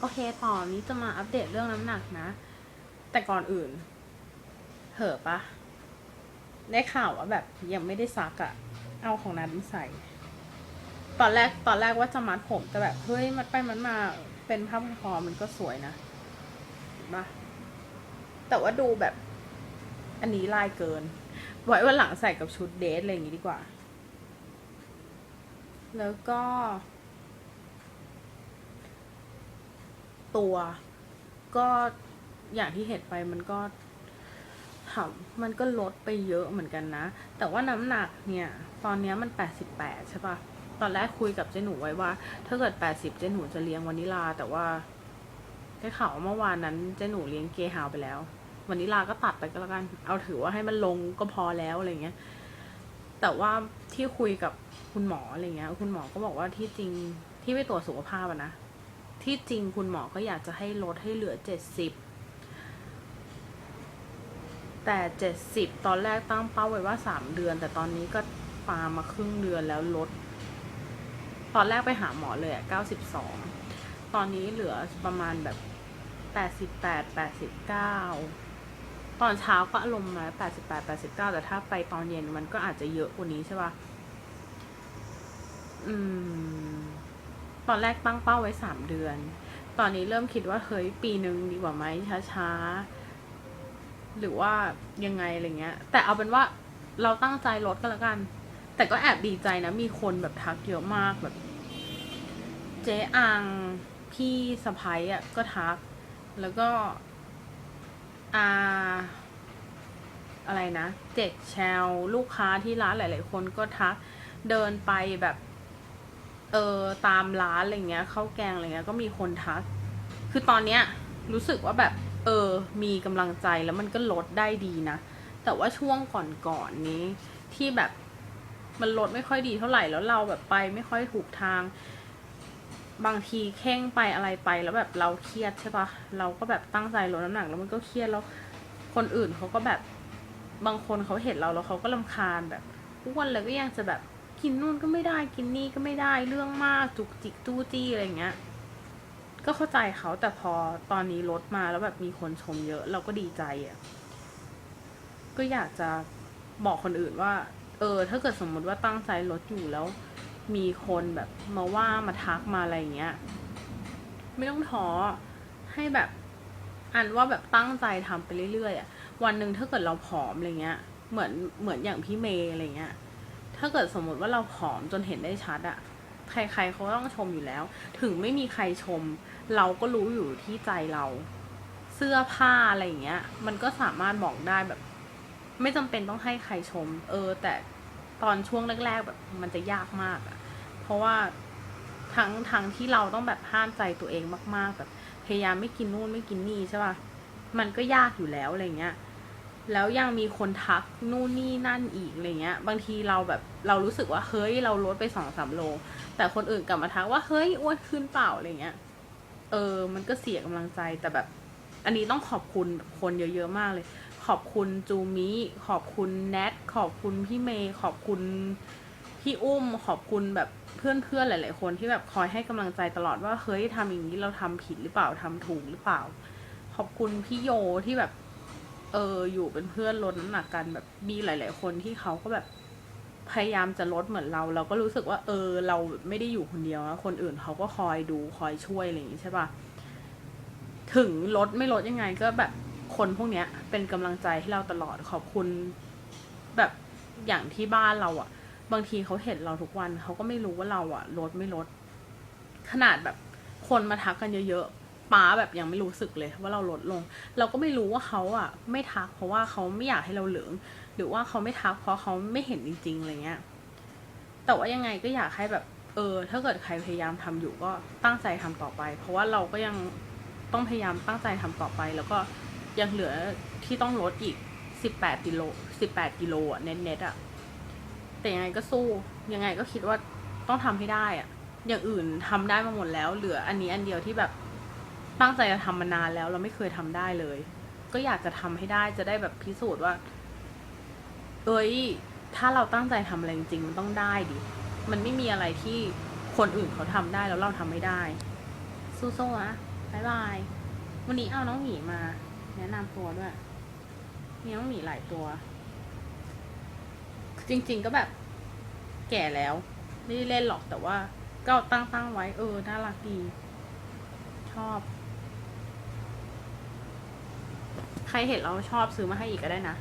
โอเคต่อนี้จะมาอัปเดตเรื่องน้ำหนักนะ แต่ก่อนอื่น เหอะปะ ได้ข่าวว่าแบบยังไม่ได้ซักอะเอาของนัดมาใส่ ตอนแรกตอนแรกว่าจะมัดผมแต่แบบเฮ้ยมัดไปมัดมาเป็นผ้าพันคอมันก็สวยนะเห็นะแต่ว่าดูแบบ อันนี้ลายเกิน ไว้วันหลังใส่กับชุดเดทอะไรอย่างงี้ดีกว่า แล้วก็ ตัว ก็อย่างที่เห็นไปมันก็ถามมันก็ลดไปเยอะเหมือนกันนะ แต่ว่าน้ำหนักเนี่ย ตอนนี้มันแปดสิบแปดใช่ปะตอนแรกคุยกับเจ๊หนูไว้ว่า ถ้าเกิดแปดสิบเจ๊หนูจะเลี้ยงวานิลา แต่ว่าได้ข่าวว่าเมื่อวานนั้นเจ๊หนูเลี้ยงเกฮาวไปแล้ววานิลาก็ตัดไปก็แล้วกัน เอาถือว่าให้มันลงก็พอแล้วอะไรเงี้ย แต่ว่าที่คุยกับคุณหมออะไรเงี้ย คุณหมอก็บอกว่าที่จริงที่ไปตรวจสุขภาพอะนะ ที่จริงคุณหมอก็อยากจะให้ลดให้เหลือเจ็ดสิบแต่เจ็ดสิบตอนแรกตั้งเป้าไว้ว่าสามเดือน แต่ตอนนี้ก็ปามาครึ่งเดือนแล้วลด ตอนแรกไปหาหมอเลยอะเก้าสิบสองตอนนี้เหลือประมาณแบบแปดสิบแปดแปดสิบเก้าตอนเช้าก็ลงมาแปดสิบแปดแปดสิบเก้าแต่ถ้าไปตอนเย็นมันก็อาจจะเยอะกว่านี้ใช่ปะอืม ตอนแรกตั้งเป้าไว้สามเดือน ตอนนี้เริ่มคิดว่าเฮ้ยปีหนึ่งดีกว่าไหมช้าๆ หรือว่ายังไงอะไรเงี้ย แต่เอาเป็นว่าเราตั้งใจลดก็แล้วกัน แต่ก็แอบดีใจนะมีคนแบบทักเยอะมากแบบ เจ๊อังพี่สะพ้ยอะก็ทัก แล้วก็อาอะไรนะ เจ็ดแชลลูกค้าที่ร้านหลาย ๆ คนก็ทักเดินไปแบบ เออตามร้านอะไรเงี้ยข้าวแกงอะไรเงี้ยก็มีคนทัก คือตอนเนี้ยรู้สึกว่าแบบเออมีกำลังใจแล้วมันก็ลดได้ดีนะ แต่ว่าช่วงก่อนๆนนี้ที่แบบมันลดไม่ค่อยดีเท่าไหร่แล้วเราแบบไปไม่ค่อยถูกทาง บางทีเข่งไปอะไรไปแล้วแบบเราเครียดใช่ปะเราก็แบบตั้งใจลดน้ำหนักแล้วมันก็เครียดแล้วคนอื่นเขาก็แบบบางคนเขาเห็นเราแล้วเขาก็ลำคาญแบบทุกวันเลยก็ยังจะแบบ กินนู่นก็ไม่ได้กินนี่ก็ไม่ได้เรื่องมากจุกจิกจู้จี้อะไรเงี้ย ก็เข้าใจเขาแต่พอตอนนี้ลดมาแล้วแบบมีคนชมเยอะ เราก็ดีใจอะ่ะก็อยากจะบอกคนอื่นว่า เออ ถ้าเกิดสมมติว่าตั้งใจลดอยู่แล้ว มีคนแบบมาว่ามาทักมาอะไรเงี้ย ไม่ต้องท้อให้แบบอันว่าแบบตั้งใจทำไปเรื่อยๆอะ่ะวันหนึ่งถ้าเกิดเราผอมอะไรเงี้ย เหมือนเหมือนอย่างพี่เมย์อะไรเงี้ย ถ้าเกิดสมมติว่าเราผอมจนเห็นได้ชัดอะใครๆเขาต้องชมอยู่แล้ว ถึงไม่มีใครชม เราก็รู้อยู่ที่ใจเรา เสื้อผ้าอะไรอย่างเงี้ย มันก็สามารถบอกได้แบบ ไม่จำเป็นต้องให้ใครชม เออ แต่ตอนช่วงแรกๆแบบมันจะยากมากอะเพราะว่าทั้งทั้งที่เราต้องแบบห้ามใจตัวเองมาก ๆ แบบพยายามไม่กินนู่นไม่กินนี่ใช่ป่ะ มันก็ยากอยู่แล้วอะไรเงี้ย แล้วยังมีคนทักนู่นนี่นั่นอีกอะไรเงี้ย บางทีเราแบบเรารู้สึกว่าเฮ้ยเราลดไปสองสามโล แต่คนอื่นกลับมาทักว่าเฮ้ยอ้วนขึ้นเปล่าอะไรเงี้ย เออ มันก็เสียกำลังใจแต่แบบ อันนี้ต้องขอบคุณคนเยอะๆมากเลย ขอบคุณจูมิขอบคุณแนทขอบคุณพี่เมย์ขอบคุณพี่อุ้มขอบคุณแบบเพื่อนๆหลาย ๆ คนที่แบบคอยให้กำลังใจตลอดว่าเฮ้ยทำอย่างนี้เราทำผิดหรือเปล่าทำถูกหรือเปล่า ขอบคุณพี่โยที่แบบ เอออยู่เป็นเพื่อนลดน้ำหนักกันแบบมีหลาย ๆ คนที่เขาก็แบบพยายามจะลดเหมือนเรา เราก็รู้สึกว่า เออ เราไม่ได้อยู่คนเดียวนะคนอื่นเขาก็คอยดูคอยช่วยอะไรอย่างนี้ใช่ปะถึงลดไม่ลดยังไงก็แบบคนพวกเนี้ย เป็นกำลังใจให้เราตลอดขอบคุณ แบบอย่างที่บ้านเราอะ่ะ บางทีเขาเห็นเราทุกวันเขาก็ไม่รู้ว่าเราอะ่ะลดไม่ลด ขนาดแบบคนมาทักกันเยอะๆ ป้าแบบยังไม่รู้สึกเลยว่าเราลดลง เราก็ไม่รู้ว่าเขาอะ ไม่ทักเพราะว่าเขาไม่อยากให้เราเหลือง หรือว่าเขาไม่ทักเพราะเขาไม่เห็นจริงๆอะไรเงี้ยแต่ว่ายังไงก็อยากให้แบบเออ ถ้าเกิดใครพยายามทำอยู่ก็ตั้งใจทำต่อไป เพราะว่าเราก็ยังต้องพยายามตั้งใจทำต่อไป แล้วก็ยังเหลือที่ต้องลดอีกสิบแปดกิโลสิบแปดกิโลอะเน็ตๆอะแต่ยังไงก็สู้ยังไงก็คิดว่าต้องทำให้ได้อะ อย่างอื่นทำได้มาหมดแล้ว เหลืออันนี้อันเดียวที่แบบ ตั้งใจจะทำมานานแล้ว เราไม่เคยทำได้เลย ก็อยากจะทำให้ได้จะได้แบบพิสูจน์ว่า เอ้ย ถ้าเราตั้งใจทำอะไรจริงมันต้องได้ดิ มันไม่มีอะไรที่คนอื่นเขาทำได้แล้วเราทำไม่ได้ สู้ๆนะบายบาย วันนี้เอาน้องหมีมา แนะนำตัวด้วยมีน้องหมีหลายตัว จริง ๆก็แบบ แก่แล้ว ไม่ได้เล่นหรอกแต่ว่า ก็ตั้งๆไว้เออน่ารักดี ชอบ ใครเห็นเราชอบซื้อมาให้อีกก็ได้นะ